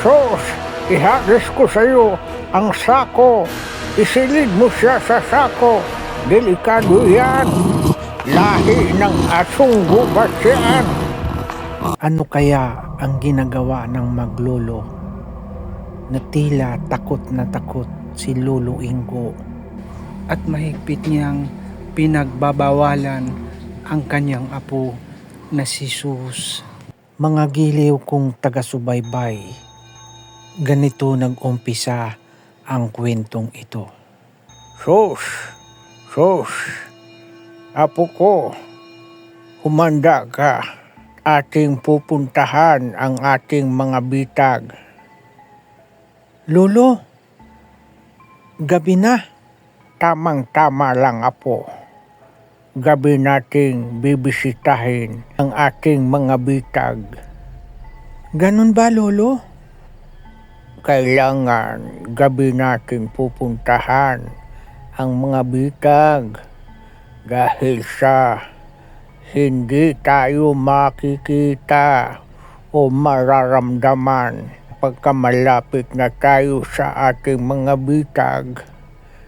Sos, ihagis ko sa iyo ang sako. Isilid mo siya sa sako. Delikado yan. Lahi ng asong gubat yan. Ano kaya ang ginagawa ng maglolo? Na tila takot na takot si Lolo Ingo. At mahigpit niyang pinagbabawalan ang kanyang apo na si Sus. Mga giliw kong taga-subaybay, ganito nag-umpisa ang kwentong ito. Sos, sos, apo ko, humanda ka. Ating pupuntahan ang ating mga bitag. Lolo, gabi na. Tamang-tama lang, apo. Gabi nating bibisitahin ang ating mga bitag. Ganun ba, Lolo? Kailangan gabi natin pupuntahan ang mga bitag. Dahil sa hindi tayo makikita o mararamdaman pagka malapit na tayo sa ating mga bitag.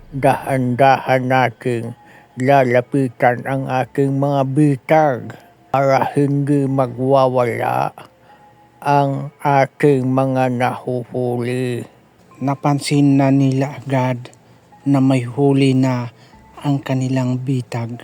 Dahan-dahan nating lalapitan ang ating mga bitag para hindi magwawala ang ating mga nahuhuli. Napansin na nila agad na may huli na ang kanilang bitag.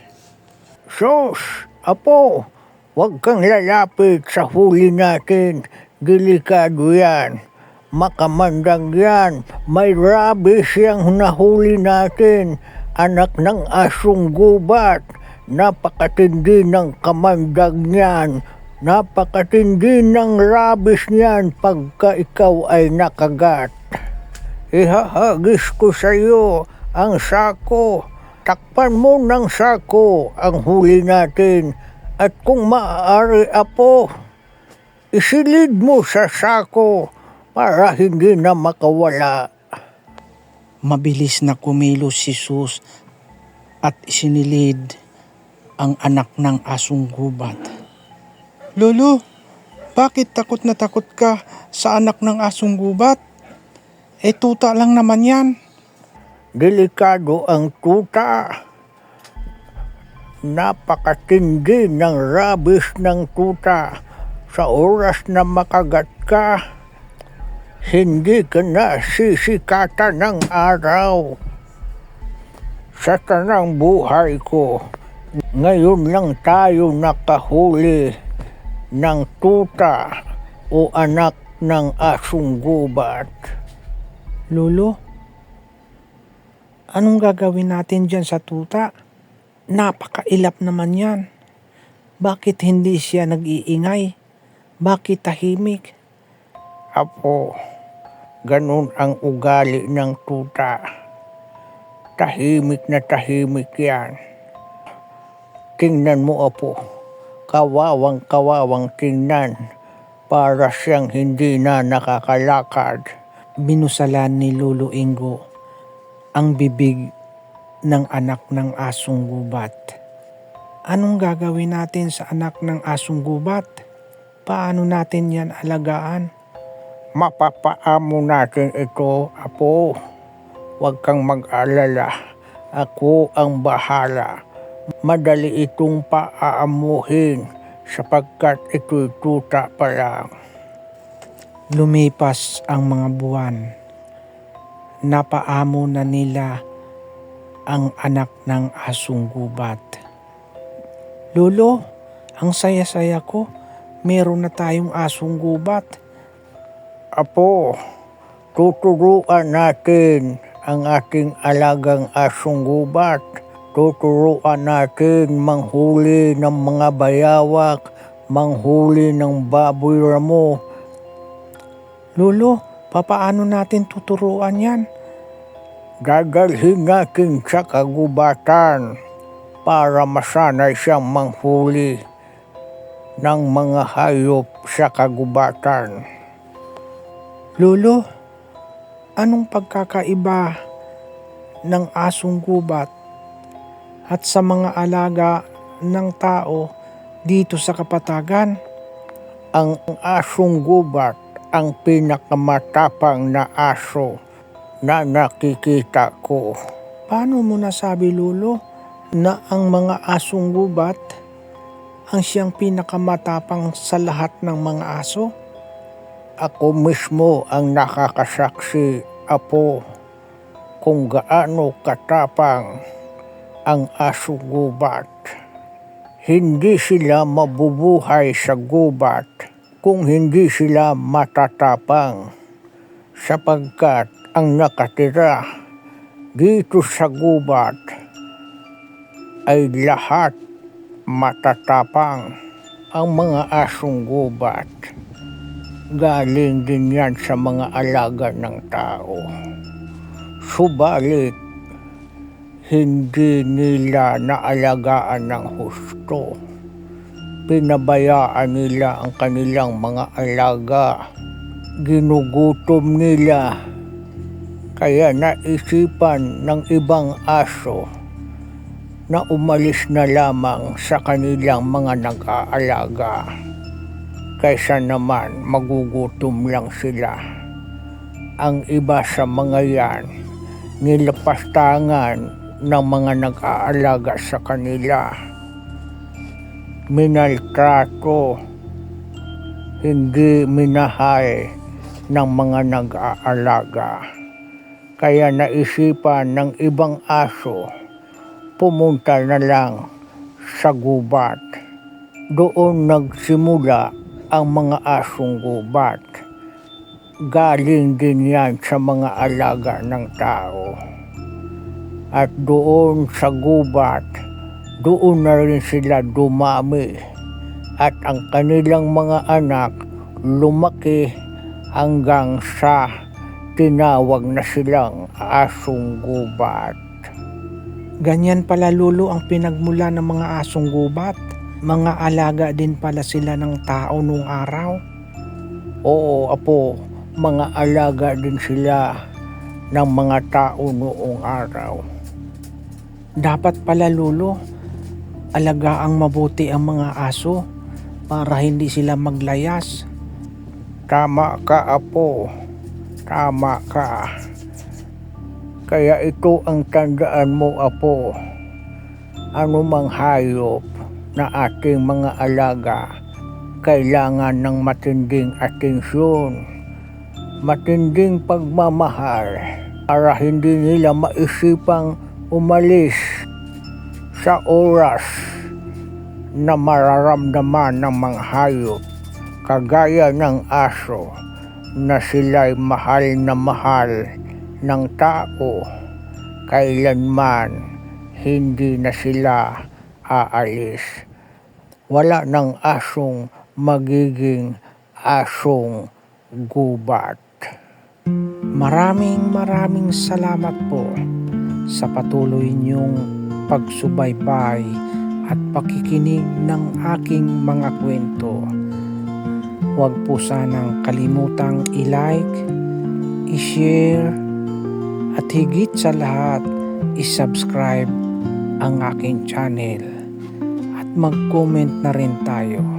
Sus, apo, huwag kang lalapit sa huli natin. Delikado yan. Makamandang yan. May rabies yung nahuli natin. Anak ng asong gubat. Napakatindi ng kamandag niyan. Napakatindi ng rabies niyan pagka ikaw ay nakagat. Ihahagis ko sa iyo ang sako. Takpan mo ng sako ang huli natin. At kung maaari, apo, isilid mo sa sako para hindi na makawala. Mabilis na kumilos si Sus at isinilid ang anak ng asong gubat. Lolo, bakit takot na takot ka sa anak ng asong gubat? Eh tuta lang naman yan. Delikado ang tuta. Napakatindi ng rabies ng tuta. Sa oras na makagat ka, hindi ka na sisikatan ng araw. Sa tanang buhay ko, ngayon lang tayo nakahuli ng tuta o anak ng asong gubat. Lolo, anong gagawin natin dyan sa tuta? Napakailap naman yan. Bakit hindi siya nag-iingay? Bakit tahimik? Apo, ganun ang ugali ng tuta. Tahimik na tahimik yan. Tingnan mo, Apo. Kawawang kawawang tingnan para siyang hindi na nakakalakad. Binusalan ni Lolo Ingo ang bibig ng anak ng asong gubat. Anong gagawin natin sa anak ng asong gubat? Paano natin yan alagaan? Mapapaamo natin ito, Apo. Huwag kang mag-alala. Ako ang bahala. Madali itong paaamuhin sapagkat ito'y tuta pa lang. Lumipas ang mga buwan. Napaamo na nila ang anak ng asong gubat. Lolo, ang saya-saya ko. Meron na tayong asong gubat. Apo, tuturuan natin ang ating alagang asong gubat. Tuturuan natin manghuli ng mga bayawak, manghuli ng baboy ramo. Lolo, papaano natin tuturuan yan? Dadalhin natin sa kagubatan para masanay siyang manghuli ng mga hayop sa kagubatan. Lolo, anong pagkakaiba ng asong gubat at sa mga alaga ng tao dito sa kapatagan? Ang asong gubat ang pinakamatapang na aso na nakikita ko. Paano mo nasabi, Lolo, na ang mga asong gubat ang siyang pinakamatapang sa lahat ng mga aso? Ako mismo ang nakakasaksi, Apo, kung gaano katapang ang aso gubat. Hindi sila mabubuhay sa gubat kung hindi sila matatapang sapagkat ang nakatira dito sa gubat ay lahat matatapang ang mga asong gubat. Galing din yan sa mga alaga ng tao. Subalit, hindi nila naalagaan ng husto. Pinabayaan nila ang kanilang mga alaga. Ginugutom nila. Kaya naisipan ng ibang aso na umalis na lamang sa kanilang mga nag-aalaga. Kaysa naman magugutom lang sila. Ang iba sa mga yan, nilapastangan ng mga nag-aalaga sa kanila. Minaltrato, hindi minahal ng mga nag-aalaga. Kaya naisipan ng ibang aso, pumunta na lang sa gubat. Doon nagsimula ang mga asong gubat. Galing din yan sa mga alaga ng tao. At doon sa gubat, doon na rin sila dumami. At ang kanilang mga anak lumaki hanggang sa tinawag na silang asong gubat. Ganyan pala, Lolo, ang pinagmula ng mga asong gubat. Mga alaga din pala sila ng tao noong araw. Oo, apo, mga alaga din sila ng mga tao noong araw. Dapat pala, Lolo, alagaang mabuti ang mga aso para hindi sila maglayas. Tama ka, apo. Tama ka. Kaya ito ang tandaan mo, apo. Ano mang hayop na ating mga alaga, kailangan ng matinding atensyon, matinding pagmamahal para hindi nila maisipang umalis sa oras na mararamdaman ng mga hayop kagaya ng aso na sila'y mahal na mahal ng tao kailanman hindi na sila aalis. Wala ng asong magiging asong gubat. Maraming maraming salamat po sa patuloy niyong pagsubaybay at pakikinig ng aking mga kwento. Huwag po sanang kalimutang i-like, i-share, at higit sa lahat, i-subscribe ang aking channel at mag-comment na rin tayo.